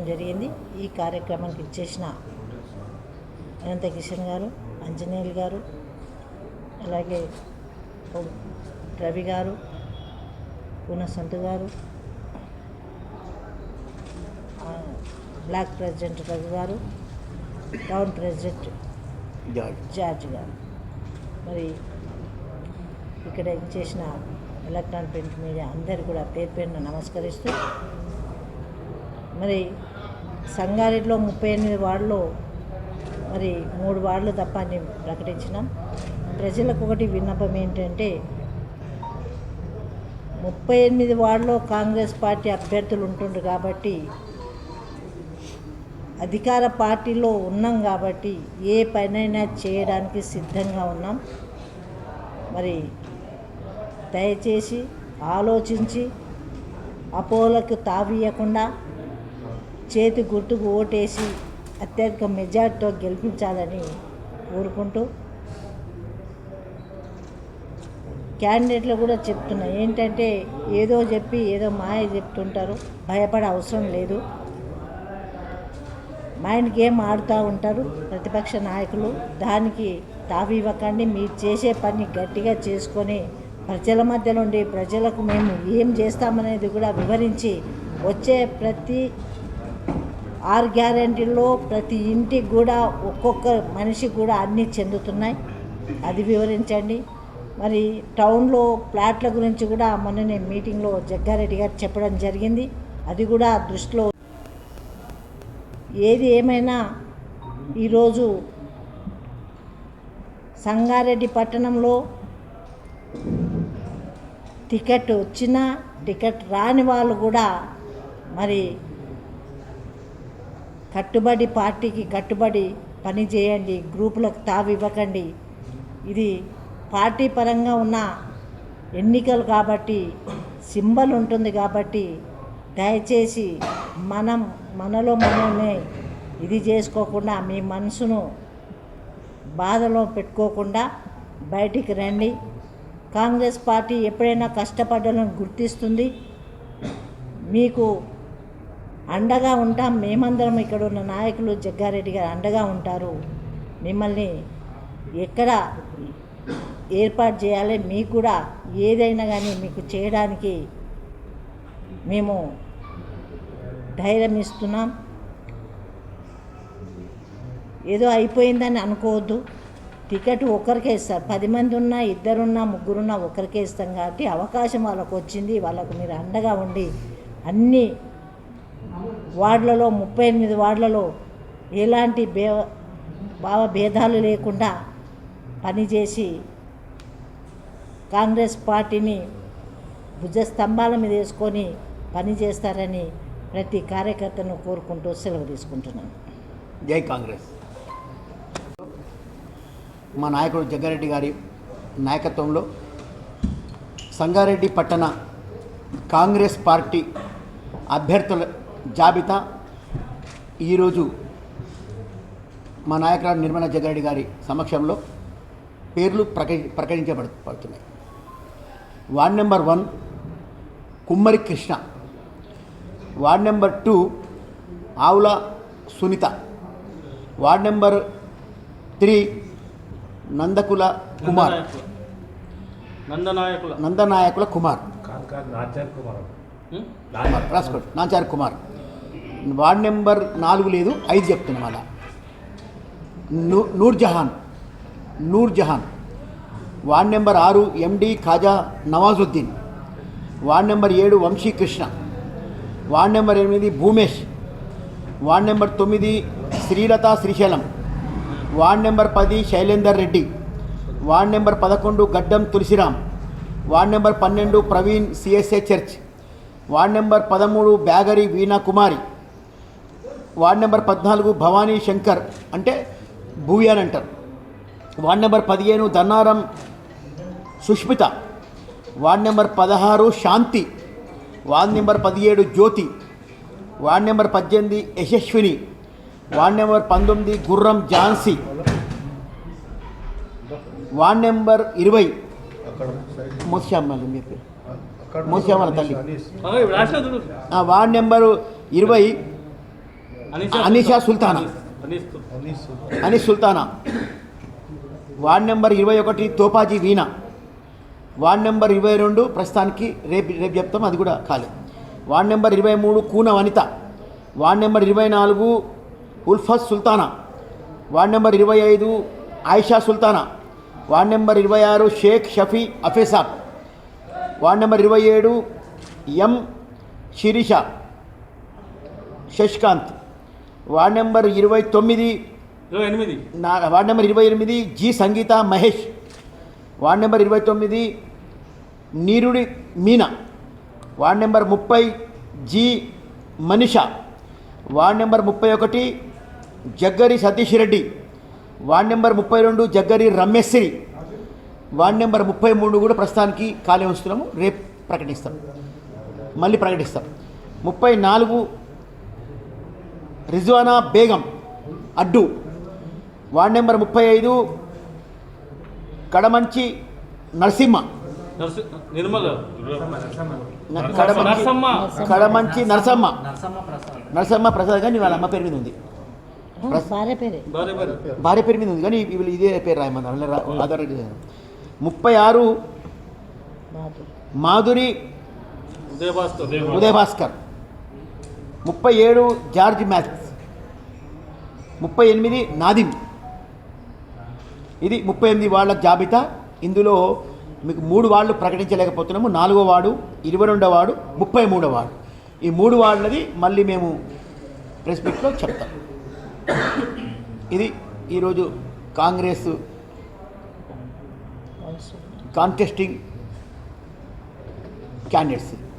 చేయడం జరిగింది. ఈ కార్యక్రమానికి ఇచ్చేసిన అనంత కిషన్ గారు అంజనేయులు గారు అలాగే రవి గారు పూన సంతు గారు బ్లాక్ ప్రెసిడెంట్ రవి గారు టౌన్ ప్రెసిడెంట్ జార్జ్. జార్జ్ గారు. మరి ఇక్కడ చేసిన ఎలక్ట్రాన్ ప్రింట్ మీడియా అందరు కూడా పేరు పేరున నమస్కరిస్తూ మరి సంగారెడ్డిలో ముప్పై ఎనిమిది వార్డులో మరి మూడు వార్డులు తప్ప అని ప్రకటించినాం. ప్రజలకు ఒకటి విన్నపం ఏంటంటే ముప్పై ఎనిమిది వార్డులో కాంగ్రెస్ పార్టీ అభ్యర్థులు ఉంటుండ్రు కాబట్టి అధికార పార్టీలో ఉన్నాం కాబట్టి ఏ పనైనా చేయడానికి సిద్ధంగా ఉన్నాం. మరి దయచేసి ఆలోచించి అపోలకు తావీయకుండా చేతి గుర్తుకు ఓటేసి అత్యధిక మెజార్టీతో గెలిపించాలని కోరుకుంటూ క్యాండిడేట్లు కూడా చెప్తున్నాయి. ఏంటంటే ఏదో చెప్పి ఏదో మాయ చెప్తుంటారు. భయపడే అవసరం లేదు. మైండ్ గేమ్ ఆడుతూ ఉంటారు? ప్రతిపక్ష నాయకులు దానికి తావివ్వకండి మీరు చేసే పని గట్టిగా చేసుకొని ప్రజల మధ్య నుండి ప్రజలకు మేము ఏం చేస్తామనేది కూడా వివరించి వచ్చే ప్రతి ఆరు గ్యారంటీల్లో ప్రతి ఇంటికి కూడా ఒక్కొక్క మనిషికి కూడా అన్నీ చెందుతున్నాయి. అది వివరించండి. మరి టౌన్లో ప్లాట్ల గురించి కూడా మొన్ననే మీటింగ్లో జగ్గారెడ్డి గారు చెప్పడం జరిగింది. అది కూడా దృష్టిలో ఏది ఏమైనా ఈరోజు సంగారెడ్డి పట్టణంలో టికెట్ వచ్చినా టికెట్ రాని వాళ్ళు కూడా మరి కట్టుబడి పార్టీకి కట్టుబడి పని చేయండి గ్రూపులకు తావివ్వకండి ఇది పార్టీ పరంగా ఉన్న ఎన్నికలు కాబట్టి సింబల్ ఉంటుంది కాబట్టి దయచేసి మనం మనలో మనమే ఇది చేసుకోకుండా మీ మనసును బాధలో పెట్టుకోకుండా బయటికి రండి. కాంగ్రెస్ పార్టీ ఎప్పుడైనా కష్టపడ్డలను గుర్తిస్తుంది. మీకు అండగా ఉంటాం. మేమందరం ఇక్కడ ఉన్న నాయకులు జగ్గారెడ్డి గారు అండగా ఉంటారు. మిమ్మల్ని ఎక్కడ ఏర్పాటు చేయాలి? మీకు కూడా ఏదైనా కానీ మీకు చేయడానికి మేము ధైర్యం ఇస్తున్నాం. ఏదో అయిపోయిందని అనుకోవద్దు. టికెట్ ఒకరికే ఇస్తారు. పది మంది ఉన్నా ఇద్దరున్నా ముగ్గురున్నా ఒకరికే ఇస్తాం కాబట్టి అవకాశం వాళ్ళకు వచ్చింది వాళ్ళకు మీరు అండగా ఉండి అన్నీ వార్డులలో ముప్పై ఎనిమిది వార్డులలో ఎలాంటి భే భావ భేదాలు లేకుండా పనిచేసి కాంగ్రెస్ పార్టీని భుజస్తంభాల మీద వేసుకొని పనిచేస్తారని ప్రతి కార్యకర్తను కోరుకుంటూ సెలవు తీసుకుంటున్నాను. జై కాంగ్రెస్. మా నాయకుడు జగ్గారెడ్డి గారి నాయకత్వంలో సంగారెడ్డి పట్టణ కాంగ్రెస్ పార్టీ అభ్యర్థుల జాబితా. ఈరోజు మా నాయకురాలు నిర్మలా జగ్గారెడ్డి గారి సమక్షంలో పేర్లు ప్రకటి ప్రకటించబడు పడుతున్నాయి ward number one Kummari Krishna. Ward number two Avula Sunitha. Ward number three Nandakula Kumar. Nandanayakula. Nandanayakula Kumar? Kumar. రాసుకోండి నాచార్ కుమార్. వార్డ్ నెంబర్ నాలుగు లేదు ఐదు చెప్తున్నాం అలా నూ నూర్ జహాన్. నూర్ జహాన్. వార్డ్ నెంబర్ ఆరు MD Khaja Nawazuddin. Ward number ఏడు వంశీకృష్ణ వార్డ్ నెంబర్ ఎనిమిది భూమేష్. వార్డ్ నెంబర్ తొమ్మిది శ్రీలత శ్రీశైలం. వార్డ్ నెంబర్ పది శైలేందర్ రెడ్డి. వార్డ్ నెంబర్ పదకొండు గడ్డం తులసిరామ్. వార్డ్ నెంబర్ పన్నెండు Praveen CSA church. Ward number పదమూడు బ్యాగరి వీణా కుమారి. వార్డ్ నెంబర్ పద్నాలుగు భవానీ శంకర్ అంటే భూవి అని అంటారు. వార్డ్ నెంబర్ పదిహేను దన్నారం సుష్మిత. వార్డ్ నెంబర్ పదహారు శాంతి. వార్డ్ నెంబర్ పదిహేడు జ్యోతి. వార్డ్ నెంబర్ పద్దెనిమిది యశస్విని. వార్డ్ నెంబర్ పంతొమ్మిది గుర్రం ఝాన్సీ. వార్డ్ నెంబర్ ఇరవై. మోసామ్మలు మీ పేరు. మోసామల తల్లి. వార్డ్ నెంబరు ఇరవై అనిషా సుల్తానా. అనిస్ సుల్తానా. వార్డ్ నెంబర్ ఇరవై ఒకటి తోపాజీ వీణ. వార్డ్ నెంబర్ ఇరవై రెండు ప్రస్తుతానికి రేపు రేపు చెప్తాం అది కూడా ఖాళీ. వార్డ్ నెంబర్ ఇరవై మూడు కూన వనిత. వార్డ్ నెంబర్ ఇరవై నాలుగు ఉల్ఫస్ సుల్తానా. వార్డ్ నెంబర్ ఇరవై ఐదు ఆయిషా సుల్తానా. వార్డ్ నెంబర్ ఇరవై ఆరు షేక్ షఫీ అఫేసాబ్ వార్డ్ నెంబర్ ఇరవై ఏడు M. Sirisha. Sasikanth. Ward number ఇరవై తొమ్మిది ఎనిమిది. నా వార్డ్ నెంబర్ ఇరవై ఎనిమిది G. Sangeetha Mahesh. Ward number ఇరవై తొమ్మిది నీరుడి మీనా. వార్డ్ నెంబర్ ముప్పై జి. మనిష. వార్డ్ నెంబర్ ముప్పై ఒకటి జగ్గరి సతీష్ రెడ్డి. వార్డ్ నెంబర్ ముప్పై రెండు జగ్గరి రమేశ్వరి వార్డ్ నెంబర్ ముప్పై మూడు కూడా ప్రస్తుతానికి ఖాళీ ఉంచుతున్నాము. రేపు ప్రకటిస్తాం. మళ్ళీ ప్రకటిస్తాం. ముప్పై నాలుగు రిజ్వానా బేగం అడ్డు. వార్డ్ నెంబర్ ముప్పై ఐదు కడమంచి నరసింహ. కడమంచి నరసమ్మ. నరసమ్మ. నరసమ్మ ప్రసాద్. కానీ వాళ్ళ అమ్మ పేరు మీద ఉంది. భార్య పేరే. మీద ఉంది కానీ వీళ్ళు ఇదే పేరు రాయమన్నారు. వాళ్ళ రా- ఆధార్ ఇది. ముప్పై ఆరు మాధు మాధురి ఉదయభాస్కర్. ఉదయ భాస్కర్ ముప్పై ఏడు జార్జ్ మ్యాథ్స్. ముప్పై ఎనిమిది నాదిమ్. ఇది ముప్పై ఎనిమిది వాళ్ళ జాబితా. ఇందులో మీకు మూడు వాళ్ళు ప్రకటించలేకపోతున్నాము. నాలుగో వార్డు ఇరవై రెండో వార్డు ముప్పై మూడో వార్డు ఈ మూడు వార్డులది మళ్ళీ మేము ప్రెస్ మీట్లో చెప్తాం. ఇది ఈరోజు కాంగ్రెస్ कॉन्टेस्टिंग कैंडिडेट